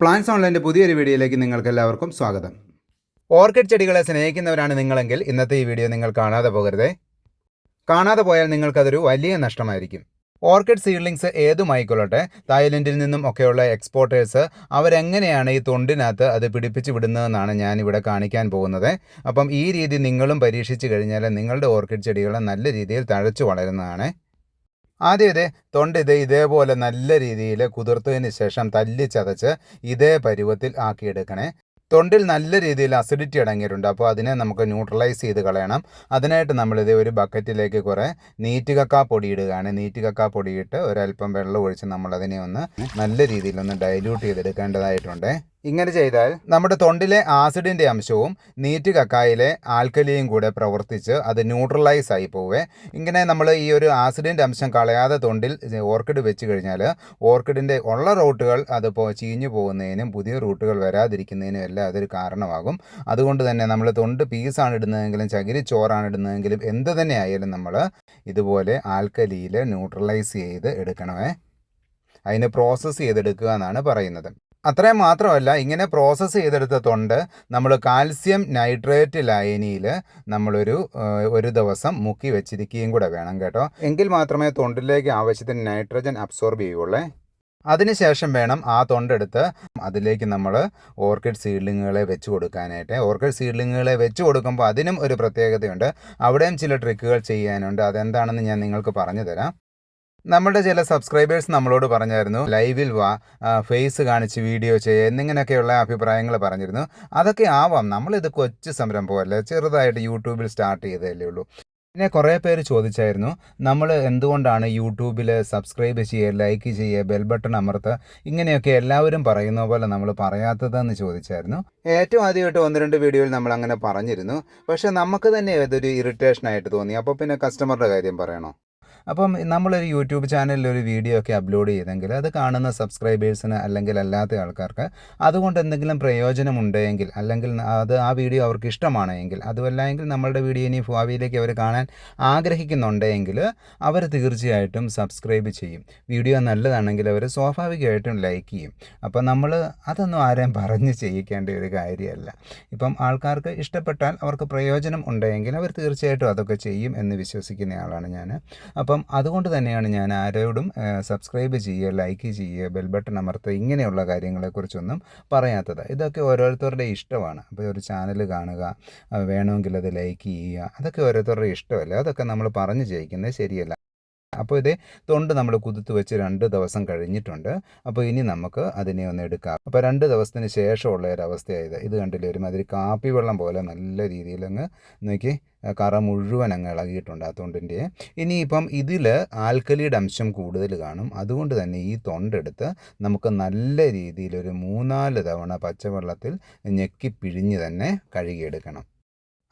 Plants ഓൺലൈന്റെ പുതിയൊരു വീഡിയോയിലേക്ക് നിങ്ങൾക്ക് എല്ലാവർക്കും സ്വാഗതം. ഓർക്കിഡ് ചെടികളെ സ്നേഹിക്കുന്നവരാണ് നിങ്ങളെങ്കിൽ ഇന്നത്തെ ഈ വീഡിയോ നിങ്ങൾ കാണാതെ പോകരുതേ. കാണാതെ പോയാൽ നിങ്ങൾക്കതൊരു വലിയ നഷ്ടമായിരിക്കും. ഓർക്കിഡ് സീഡ്ലിങ്സ് ഏതുമായിക്കൊള്ളട്ടെ? തായ്ലൻഡിൽ നിന്നും ഒക്കെയുള്ള എക്സ്പോർട്ടേഴ്സ് അവരെങ്ങനെയാണ് ഈ തൊണ്ടിനകത്ത് അത് പിടിപ്പിച്ച് വിടുന്നതെന്നാണ് ഞാനിവിടെ കാണിക്കാൻ പോകുന്നത്. അപ്പം ഈ രീതി നിങ്ങളും പരീക്ഷിച്ച് കഴിഞ്ഞാൽ നിങ്ങളുടെ ഓർക്കിഡ് ചെടികളെ നല്ല രീതിയിൽ തഴച്ചു വളരുന്നതാണ്. ആദ്യം ഇതേ തൊണ്ട് ഇത് ഇതേപോലെ നല്ല രീതിയിൽ കുതിർത്തതിന് ശേഷം തല്ലി ചതച്ച് ഇതേ പരുവത്തിൽ ആക്കിയെടുക്കണേ. തൊണ്ടിൽ നല്ല രീതിയിൽ അസിഡിറ്റി അടങ്ങിയിട്ടുണ്ട്. അപ്പോൾ അതിനെ നമുക്ക് ന്യൂട്രലൈസ് ചെയ്ത് കളയണം. അതിനായിട്ട് നമ്മളിത് ഒരു ബക്കറ്റിലേക്ക് കുറേ നീറ്റ് കക്കാ പൊടി ഇടുകയാണ് നീറ്റ് കക്കാ പൊടിയിട്ട് ഒരല്പം വെള്ളം ഒഴിച്ച് നമ്മളതിനെ ഒന്ന് നല്ല രീതിയിലൊന്ന് ഡൈല്യൂട്ട് ചെയ്തെടുക്കേണ്ടതായിട്ടുണ്ട്. ഇങ്ങനെ ചെയ്താൽ നമ്മുടെ തൊണ്ടിലെ ആസിഡിന്റെ അംശവും നീറ്റ് കക്കായിലെ ആൽക്കലിയും കൂടെ പ്രവർത്തിച്ച് അത് ന്യൂട്രലൈസ് ആയി പോവേ. ഇങ്ങനെ നമ്മൾ ഈ ഒരു ആസിഡിന്റെ അംശം കളയാതെ തൊണ്ടിൽ ഓർക്കിഡ് വെച്ച് കഴിഞ്ഞാൽ ഓർക്കിഡിന്റെ ഉള്ള റൂട്ടുകൾ അത് ചീഞ്ഞു പോകുന്നതിനും പുതിയ റൂട്ടുകൾ വരാതിരിക്കുന്നതിനും എല്ലാം അതൊരു കാരണമാകും. അതുകൊണ്ട് തന്നെ നമ്മൾ തൊണ്ട് പീസാണ് ഇടുന്നതെങ്കിലും ചകിരി ചോറാണ് ഇടുന്നതെങ്കിലും എന്ത് തന്നെ ആയാലും നമ്മൾ ഇതുപോലെ ആൽക്കലിയിൽ ന്യൂട്രലൈസ് ചെയ്ത് എടുക്കണമേ. അതിന് പ്രോസസ്സ് ചെയ്തെടുക്കുക എന്നാണ് പറയുന്നത്. അത്രയും മാത്രമല്ല ഇങ്ങനെ പ്രോസസ്സ് ചെയ്തെടുത്ത തൊണ്ട് നമ്മൾ കാൽസ്യം നൈട്രേറ്റ് ലായനിയിൽ നമ്മളൊരു ഒരു ദിവസം മുക്കി വെച്ചിരിക്കുകയും കൂടെ വേണം കേട്ടോ. എങ്കിൽ മാത്രമേ തൊണ്ടിലേക്ക് ആവശ്യത്തിന് നൈട്രജൻ അബ്സോർബ് ചെയ്യുള്ളേ അതിനുശേഷം വേണം ആ തൊണ്ടെടുത്ത് അതിലേക്ക് നമ്മൾ ഓർക്കിഡ് സീഡ്ലിങ്ങുകളെ വെച്ച് കൊടുക്കാനായിട്ട്. ഓർക്കിഡ് സീഡ്ലിങ്ങുകളെ വെച്ച് കൊടുക്കുമ്പോൾ അതിനും ഒരു പ്രത്യേകതയുണ്ട്. അവിടെയും ചില ട്രിക്കുകൾ ചെയ്യാനുണ്ട്. അതെന്താണെന്ന് ഞാൻ നിങ്ങൾക്ക് പറഞ്ഞു തരാം. നമ്മുടെ ചില സബ്സ്ക്രൈബേഴ്സ് നമ്മളോട് പറഞ്ഞായിരുന്നു ലൈവിൽ വാ ഫേസ് കാണിച്ച് വീഡിയോ ചെയ്യുക എന്നിങ്ങനെയൊക്കെയുള്ള അഭിപ്രായങ്ങൾ പറഞ്ഞിരുന്നു. അതൊക്കെ ആവാം. നമ്മളിത് കൊച്ചു സംരംഭമല്ലേ ചെറുതായിട്ട് യൂട്യൂബിൽ സ്റ്റാർട്ട് ചെയ്തതല്ലേ ഉള്ളൂ. പിന്നെ കുറേ പേര് ചോദിച്ചായിരുന്നു നമ്മൾ എന്തുകൊണ്ടാണ് യൂട്യൂബിൽ സബ്സ്ക്രൈബ് ചെയ്യുക ലൈക്ക് ചെയ്യുക ബെൽ ബട്ടൺ അമർത്തുക ഇങ്ങനെയൊക്കെ എല്ലാവരും പറയുന്ന പോലെ നമ്മൾ പറയാത്തതെന്ന് ചോദിച്ചായിരുന്നു. ഏറ്റവും ആദ്യമായിട്ട് ഒന്ന് രണ്ട് വീഡിയോയിൽ നമ്മൾ അങ്ങനെ പറഞ്ഞിരുന്നു. പക്ഷേ നമുക്ക് തന്നെ ഇതൊരു ഇറിറ്റേഷൻ ആയിട്ട് തോന്നി. അപ്പോൾ പിന്നെ കസ്റ്റമറുടെ കാര്യം പറയണോ? അപ്പം നമ്മളൊരു യൂട്യൂബ് ചാനലിൽ ഒരു വീഡിയോ ഒക്കെ അപ്ലോഡ് ചെയ്തെങ്കിൽ അത് കാണുന്ന സബ്സ്ക്രൈബേഴ്സിന് അല്ലെങ്കിൽ അല്ലാത്ത ആൾക്കാർക്ക് അതുകൊണ്ട് എന്തെങ്കിലും പ്രയോജനമുണ്ടെങ്കിൽ അല്ലെങ്കിൽ അത് ആ വീഡിയോ അവർക്ക് ഇഷ്ടമാണെങ്കിൽ അതുമല്ല എങ്കിൽ നമ്മളുടെ വീഡിയോ ഇനി ഭാവിയിലേക്ക് അവർ കാണാൻ ആഗ്രഹിക്കുന്നുണ്ടെങ്കിൽ അവർ തീർച്ചയായിട്ടും സബ്സ്ക്രൈബ് ചെയ്യും. വീഡിയോ നല്ലതാണെങ്കിൽ അവർ സ്വാഭാവികമായിട്ടും ലൈക്ക് ചെയ്യും. അപ്പം നമ്മൾ അതൊന്നും ആരെയും പറഞ്ഞ് ചെയ്യിക്കേണ്ട ഒരു കാര്യമല്ല. ഇപ്പം ആൾക്കാർക്ക് ഇഷ്ടപ്പെട്ടാൽ അവർക്ക് പ്രയോജനം ഉണ്ടെങ്കിൽ അവർ തീർച്ചയായിട്ടും അതൊക്കെ ചെയ്യും എന്ന് വിശ്വസിക്കുന്ന ആളാണ് ഞാൻ. അപ്പം അതുകൊണ്ട് തന്നെയാണ് ഞാൻ ആരോടും സബ്സ്ക്രൈബ് ചെയ്യുക ലൈക്ക് ചെയ്യുക ബെൽ ബട്ടൺ അമർത്തുക ഇങ്ങനെയുള്ള കാര്യങ്ങളെക്കുറിച്ചൊന്നും പറയാത്തത്. ഇതൊക്കെ ഓരോരുത്തരുടെ ഇഷ്ടമാണ്. അപ്പോൾ ഒരു ചാനൽ കാണുക വേണമെങ്കിൽ അത് ലൈക്ക് ചെയ്യുക അതൊക്കെ ഓരോരുത്തരുടെ ഇഷ്ടമല്ലേ? അതൊക്കെ നമ്മൾ പറഞ്ഞു ചെയ്യിക്കുന്നത് ശരിയല്ല. അപ്പോൾ ഇതേ തൊണ്ട് നമ്മൾ കുതിർത്ത് വെച്ച് രണ്ട് ദിവസം കഴിഞ്ഞിട്ടുണ്ട്. അപ്പോൾ ഇനി നമുക്ക് അതിനെ ഒന്ന് എടുക്കാം. അപ്പോൾ രണ്ട് ദിവസത്തിന് ശേഷമുള്ള ഒരു അവസ്ഥയായത് ഇത്. കണ്ടില്ലേ? ഒരുമാതിരി കാപ്പി വെള്ളം പോലെ നല്ല രീതിയിൽ അങ്ങ് നോക്കി കറ മുഴുവൻ അങ്ങ് ഇളകിയിട്ടുണ്ട് ആ തൊണ്ടിന്റെ. ഇനിയിപ്പം ഇതിൽ ആൽക്കലിയുടെ അംശം കൂടുതൽ കാണും. അതുകൊണ്ട് തന്നെ ഈ തൊണ്ടെടുത്ത് നമുക്ക് നല്ല രീതിയിൽ ഒരു മൂന്നാൽ തവണ പച്ചവെള്ളത്തിൽ ഞെക്കി പിഴിഞ്ഞ് തന്നെ കഴുകിയെടുക്കണം.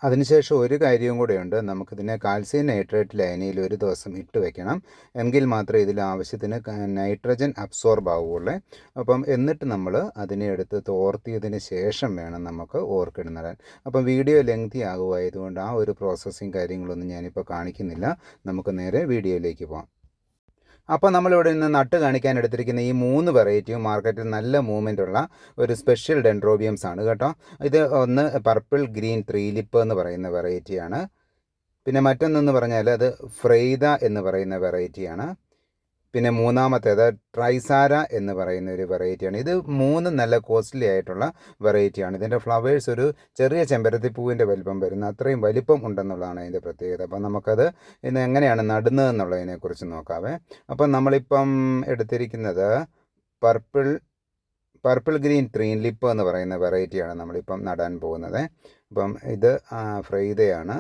അതിനുശേഷം ഒരു കാര്യവും കൂടെയുണ്ട്. നമുക്കിതിനെ കാൽസ്യം നൈട്രേറ്റ് ലൈനയിൽ ഒരു ദിവസം ഇട്ട് വെക്കണം. എങ്കിൽ മാത്രമേ ഇതിൽ ആവശ്യത്തിന് നൈട്രജൻ അബ്സോർബ് ആവുകയുള്ളൂ. അപ്പം എന്നിട്ട് നമ്മൾ അതിനെ എടുത്ത് തോർത്തിയതിന് ശേഷം വേണം നമുക്ക് ഓർക്കിഡ് നടാൻ. അപ്പം വീഡിയോ ലെങ്തി ആകുമായതുകൊണ്ട് ആ ഒരു പ്രോസസ്സിങ് കാര്യങ്ങളൊന്നും ഞാനിപ്പോൾ കാണിക്കുന്നില്ല. നമുക്ക് നേരെ വീഡിയോയിലേക്ക് പോകാം. അപ്പോൾ നമ്മളിവിടെ നിന്ന് നട്ട് കാണിക്കാൻ എടുത്തിരിക്കുന്ന ഈ മൂന്ന് വെറൈറ്റിയും മാർക്കറ്റിൽ നല്ല മൂവ്മെന്റ് ഉള്ള ഒരു സ്പെഷ്യൽ ഡെൻഡ്രോബിയംസ് ആണ് കേട്ടോ. ഇത് ഒന്ന് പർപ്പിൾ ഗ്രീൻ ത്രീലിപ്പ് എന്ന് പറയുന്ന വെറൈറ്റിയാണ് പിന്നെ മറ്റൊന്നെന്ന് പറഞ്ഞാൽ അത് ഫ്രെയ്ത എന്ന് പറയുന്ന വെറൈറ്റിയാണ് പിന്നെ മൂന്നാമത്തേത് ട്രൈസാര എന്ന് പറയുന്ന ഒരു വെറൈറ്റിയാണ്. ഇത് മൂന്ന് നല്ല കോസ്റ്റ്ലി ആയിട്ടുള്ള വെറൈറ്റിയാണ്. ഇതിന്റെ ഫ്ലവേഴ്സ് ഒരു ചെറിയ ചെമ്പരത്തി പൂവിന്റെ വലിപ്പം വരുന്ന അത്രയും വലിപ്പം ഉണ്ടെന്നുള്ളതാണ് അതിന്റെ പ്രത്യേകത. അപ്പം നമുക്കത് ഇന്ന് എങ്ങനെയാണ് നടുന്നതെന്നുള്ളതിനെക്കുറിച്ച് നോക്കാവേ. അപ്പം നമ്മളിപ്പം എടുത്തിരിക്കുന്നത് പർപ്പിൾ പർപ്പിൾ ഗ്രീൻ ത്രീൻ ലിപ്പ് എന്ന് പറയുന്ന വെറൈറ്റിയാണ് നമ്മളിപ്പം നടാൻ പോകുന്നത്. അപ്പം ഇത് ആ, ഫ്രെയ്തയാണ്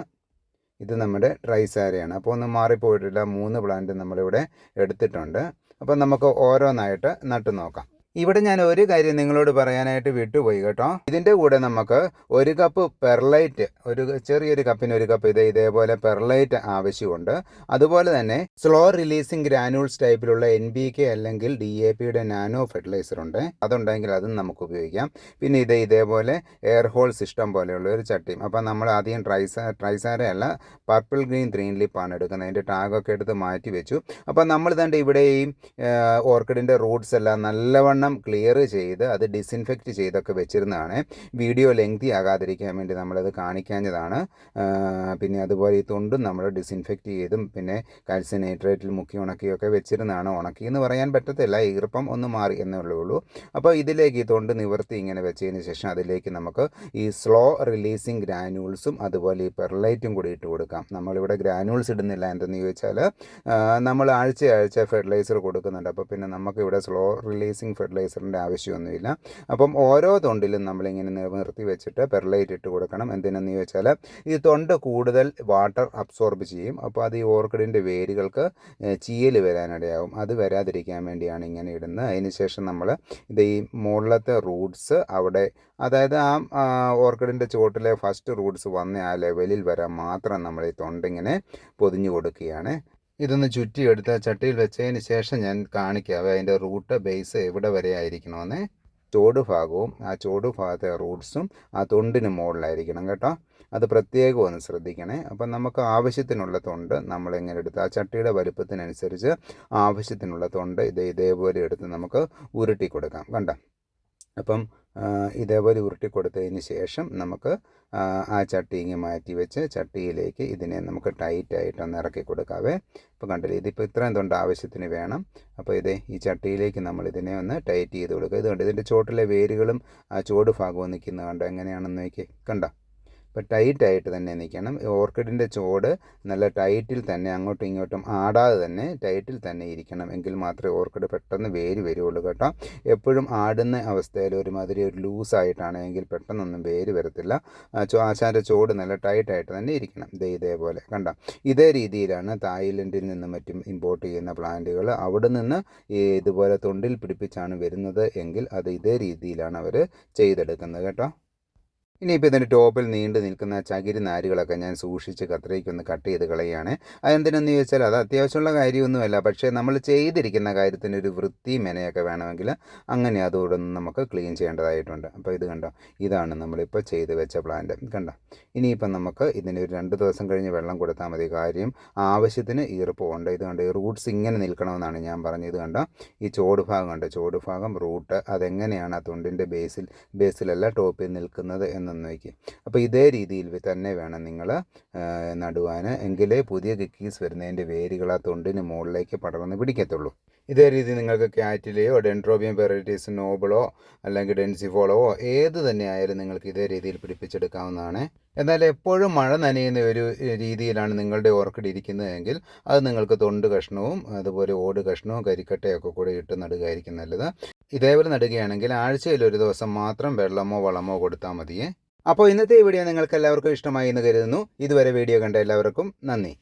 ഇത് നമ്മുടെ ഡ്രൈ സാരിയാണ്. അപ്പോൾ ഒന്നും മാറിപ്പോയിട്ടില്ല. മൂന്ന് പ്ലാന്റ് നമ്മളിവിടെ എടുത്തിട്ടുണ്ട്. അപ്പം നമുക്ക് ഓരോന്നായിട്ട് നട്ടു നോക്കാം. ഇവിടെ ഞാൻ ഒരു കാര്യം നിങ്ങളോട് പറയാനായിട്ട് വിട്ടുപോയി കേട്ടോ. ഇതിന്റെ കൂടെ നമുക്ക് ഒരു കപ്പ് പെർലൈറ്റ് ഒരു ചെറിയൊരു കപ്പിന് ഒരു കപ്പ് ഇത് ഇതേപോലെ പെർലൈറ്റ് ആവശ്യമുണ്ട്. അതുപോലെ തന്നെ സ്ലോ റിലീസിങ് ഗ്രാനൂൾസ് ടൈപ്പിലുള്ള എൻ ബി കെ അല്ലെങ്കിൽ ഡി എ പിയുടെ നാനോ ഫെർട്ടിലൈസർ ഉണ്ട്. അതുണ്ടെങ്കിൽ അതും നമുക്ക് ഉപയോഗിക്കാം. പിന്നെ ഇത് ഇതേപോലെ എയർ ഹോൾ സിസ്റ്റം പോലെയുള്ള ഒരു ചട്ടിയും. അപ്പം നമ്മൾ ആദ്യം ട്രൈസ ട്രൈസാരയല്ല പർപ്പിൾ ഗ്രീൻ ഗ്രീൻ ലിപ്പാണ് എടുക്കുന്നത്. അതിന്റെ ടാഗൊക്കെ എടുത്ത് മാറ്റി വെച്ചു. അപ്പം നമ്മൾ തന്നെ ഇവിടെ ഈ ഓർക്കിഡിന്റെ റൂട്ട്സ് എല്ലാം നല്ലവണ്ണം നല്ലവണ്ണം ക്ലിയർ ചെയ്ത് അത് ഡിസിൻഫെക്റ്റ് ചെയ്തൊക്കെ വെച്ചിരുന്നതാണ്. വീഡിയോ ലെങ്തി ആകാതിരിക്കാൻ വേണ്ടി നമ്മളത് കാണിക്കാഞ്ഞതാണ്. പിന്നെ അതുപോലെ ഈ തൊണ്ടും നമ്മൾ ഡിസിൻഫെക്റ്റ് ചെയ്തും പിന്നെ കാൽസ്യം നൈട്രേറ്റിൽ മുക്കി ഉണക്കിയൊക്കെ വെച്ചിരുന്നതാണ്. ഉണക്കി എന്ന് പറയാൻ പറ്റത്തില്ല ഈർപ്പം ഒന്ന് മാറി എന്നേ ഉള്ളൂ. അപ്പോൾ ഇതിലേക്ക് ഈ തൊണ്ട് നിവർത്തി ഇങ്ങനെ വെച്ചതിന് ശേഷം അതിലേക്ക് നമുക്ക് ഈ സ്ലോ റിലീസിങ് ഗ്രാനുൾസും അതുപോലെ ഈ പെർലൈറ്റും കൂടി ഇട്ട് കൊടുക്കാം. നമ്മളിവിടെ ഗ്രാനുൾസ് ഇടുന്നില്ല എന്തെന്ന് ചോദിച്ചാൽ നമ്മൾ ആഴ്ച ആഴ്ച ഫെർട്ടിലൈസർ കൊടുക്കുന്നുണ്ട്. അപ്പോൾ പിന്നെ നമുക്ക് ഇവിടെ സ്ലോ റിലീസിങ് ഫെർട്ടിലൈസറിന്റെ ആവശ്യമൊന്നുമില്ല. അപ്പം ഓരോ തൊണ്ടിലും നമ്മളിങ്ങനെ നിർത്തി വെച്ചിട്ട് പെർലൈറ്റ് ഇട്ട് കൊടുക്കണം. എന്തിനെന്ന് ചോദിച്ചാൽ ഈ തൊണ്ട് കൂടുതൽ വാട്ടർ അബ്സോർബ് ചെയ്യും. അപ്പോൾ അത് ഈ ഓർക്കിഡിന്റെ വേരുകൾക്ക് ചീയൽ വരാനിടയാവും. അത് വരാതിരിക്കാൻ വേണ്ടിയാണ് ഇങ്ങനെ ഇടുന്നത്. അതിന് ശേഷം നമ്മൾ ഇത് ഈ മുകളിലത്തെ റൂട്ട്സ് അവിടെ അതായത് ആ ഓർക്കിഡിന്റെ ചുവട്ടിലെ ഫസ്റ്റ് റൂട്ട്സ് വന്ന ആ ലെവലിൽ വരാൻ മാത്രം നമ്മൾ ഈ തൊണ്ടിങ്ങനെ പൊതിഞ്ഞു കൊടുക്കുകയാണ്. ഇതൊന്ന് ചുറ്റിയെടുത്ത് ചട്ടിയിൽ വെച്ചതിന് ശേഷം ഞാൻ കാണിക്കാം. അതിന്റെ റൂട്ട് ബേസ് എവിടെ വരെ ആയിരിക്കണമെന്ന് ചോട് ഭാഗവും ആ ചോട് ഭാഗത്തെ റൂട്ട്സും ആ തൊണ്ടിന് മുകളിലായിരിക്കണം കേട്ടോ. അത് പ്രത്യേകം ഒന്ന് ശ്രദ്ധിക്കണേ. അപ്പം നമുക്ക് ആവശ്യത്തിനുള്ള തൊണ്ട് നമ്മൾ എങ്ങനെ എടുത്ത് ആ ചട്ടിയുടെ വലുപ്പത്തിനനുസരിച്ച് ആവശ്യത്തിനുള്ള തൊണ്ട് ഇത് ഇതേപോലെ എടുത്ത് നമുക്ക് ഉരുട്ടി കൊടുക്കാം. കണ്ട? അപ്പം ഇതേപോലെ ഉരുട്ടി കൊടുത്തതിന് ശേഷം നമുക്ക് ആ, ചട്ടി ഇങ്ങനെ മാറ്റി വെച്ച് ചട്ടിയിലേക്ക് ഇതിനെ നമുക്ക് ടൈറ്റായിട്ട് ഒന്ന് ഇറക്കി കൊടുക്കാവേ. ഇപ്പോൾ കണ്ടില്ലേ ഇതിപ്പോൾ ഇത്രയും തൊണ്ട് ആവശ്യത്തിന് വേണം. അപ്പോൾ ഇത് ഈ ചട്ടിയിലേക്ക് നമ്മൾ ഇതിനെ ഒന്ന് ടൈറ്റ് ചെയ്ത് കൊടുക്കുക. ഇതുകൊണ്ട് കണ്ട് ഇതിന്റെ ചോട്ടിലെ വേരുകളും ആ ചുവട് ഭാഗവും നിൽക്കുന്നത് കണ്ടോ? എങ്ങനെയാണെന്ന് നോക്കി കണ്ടോ? അപ്പോൾ ടൈറ്റായിട്ട് തന്നെ നിൽക്കണം ഓർക്കിഡിന്റെ ചോട് നല്ല ടൈറ്റിൽ തന്നെ അങ്ങോട്ടും ഇങ്ങോട്ടും ആടാതെ തന്നെ ടൈറ്റിൽ തന്നെ ഇരിക്കണം. എങ്കിൽ മാത്രമേ ഓർക്കിഡ് പെട്ടെന്ന് വേര് വരുള്ളൂ കേട്ടോ. എപ്പോഴും ആടുന്ന അവസ്ഥയിൽ ഒരുമാതിരി ഒരു ലൂസായിട്ടാണ് എങ്കിൽ പെട്ടെന്നൊന്നും വേര് വരത്തില്ല. ആശാന്റെ ചോട് നല്ല ടൈറ്റായിട്ട് തന്നെ ഇരിക്കണം. ദേ ഇതേപോലെ കണ്ട? ഇതേ രീതിയിലാണ് തായ്ലൻഡിൽ നിന്നും മറ്റും ഇമ്പോർട്ട് ചെയ്യുന്ന പ്ലാന്റുകൾ അവിടെ നിന്ന് ഇതുപോലെ തൊണ്ടിൽ പിടിപ്പിച്ചാണ് വരുന്നത് എങ്കിൽ അത് ഇതേ രീതിയിലാണ് അവർ ചെയ്തെടുക്കുന്നത് കേട്ടോ. ഇനിയിപ്പോൾ ഇതിന്റെ ടോപ്പിൽ നീണ്ടു നിൽക്കുന്ന ചകിരി നാരുകളൊക്കെ ഞാൻ സൂക്ഷിച്ച് കത്രിക്കൊന്ന് കട്ട് ചെയ്ത് കളയുകയാണ്. അതെന്തിനെന്ന് ചോദിച്ചാൽ അത് അത്യാവശ്യമുള്ള കാര്യമൊന്നുമല്ല. പക്ഷേ നമ്മൾ ചെയ്തിരിക്കുന്ന കാര്യത്തിന് ഒരു വൃത്തി മെനയൊക്കെ വേണമെങ്കിൽ അങ്ങനെ അതോടൊന്നും നമുക്ക് ക്ലീൻ ചെയ്യേണ്ടതായിട്ടുണ്ട്. അപ്പോൾ ഇത് കണ്ടോ? ഇതാണ് നമ്മളിപ്പോൾ ചെയ്ത് വെച്ച പ്ലാന്റ്. കണ്ടോ? ഇനിയിപ്പം നമുക്ക് ഇതിന് ഒരു രണ്ട് ദിവസം കഴിഞ്ഞ് വെള്ളം കൊടുത്താൽ മതി. കാര്യം ആവശ്യത്തിന് ഈർപ്പമുണ്ട് ഇത് കണ്ടോ? ഈ റൂട്ട്സ് ഇങ്ങനെ നിൽക്കണമെന്നാണ് ഞാൻ പറഞ്ഞത്. കണ്ടോ? ഈ ചോട് ഭാഗം കണ്ടോ ചോട് ഭാഗം റൂട്ട് അതെങ്ങനെയാണ് ആ തൊണ്ടിന്റെ ബേസിൽ ബേസിലല്ല ടോപ്പിൽ നിൽക്കുന്നത് എന്നൊന്ന് നോക്കി അപ്പോൾ ഇതേ രീതിയിൽ തന്നെ വേണം നിങ്ങൾ നടുവാൻ. എങ്കിലേ പുതിയ കിക്കീസ് വരുന്നതിന്റെ വേരുകൾ ആ തൊണ്ടിന് മുകളിലേക്ക് പടർന്ന് പിടിക്കത്തുള്ളൂ. ഇതേ രീതി നിങ്ങൾക്ക് ക്യാറ്റിലെയോ ഡെൻട്രോബിയം വെറൈറ്റീസ് നോബിളോ അല്ലെങ്കിൽ ഡെൻസിഫോളോ ഏത് തന്നെ ആയാലും നിങ്ങൾക്ക് ഇതേ രീതിയിൽ പിടിപ്പിച്ചെടുക്കാവുന്നതാണ്. എന്നാൽ എപ്പോഴും മഴ നനയുന്ന ഒരു രീതിയിലാണ് നിങ്ങളുടെ ഓർക്കിഡ് ഇരിക്കുന്നതെങ്കിൽ അത് നിങ്ങൾക്ക് തൊണ്ട് കഷ്ണവും അതുപോലെ ഓട് കഷ്ണവും കരിക്കട്ടയൊക്കെ കൂടെ ഇട്ട് നടുകയായിരിക്കും നല്ലത്. ഇതേപോലെ നടുകയാണെങ്കിൽ ആഴ്ചയിൽ ഒരു ദിവസം മാത്രം വെള്ളമോ വളമോ കൊടുത്താൽ മതിയേ. അപ്പോൾ ഇന്നത്തെ വീഡിയോ നിങ്ങൾക്ക് എല്ലാവർക്കും ഇഷ്ടമായി എന്ന് കരുതുന്നു. ഇതുവരെ വീഡിയോ കണ്ട എല്ലാവർക്കും നന്ദി.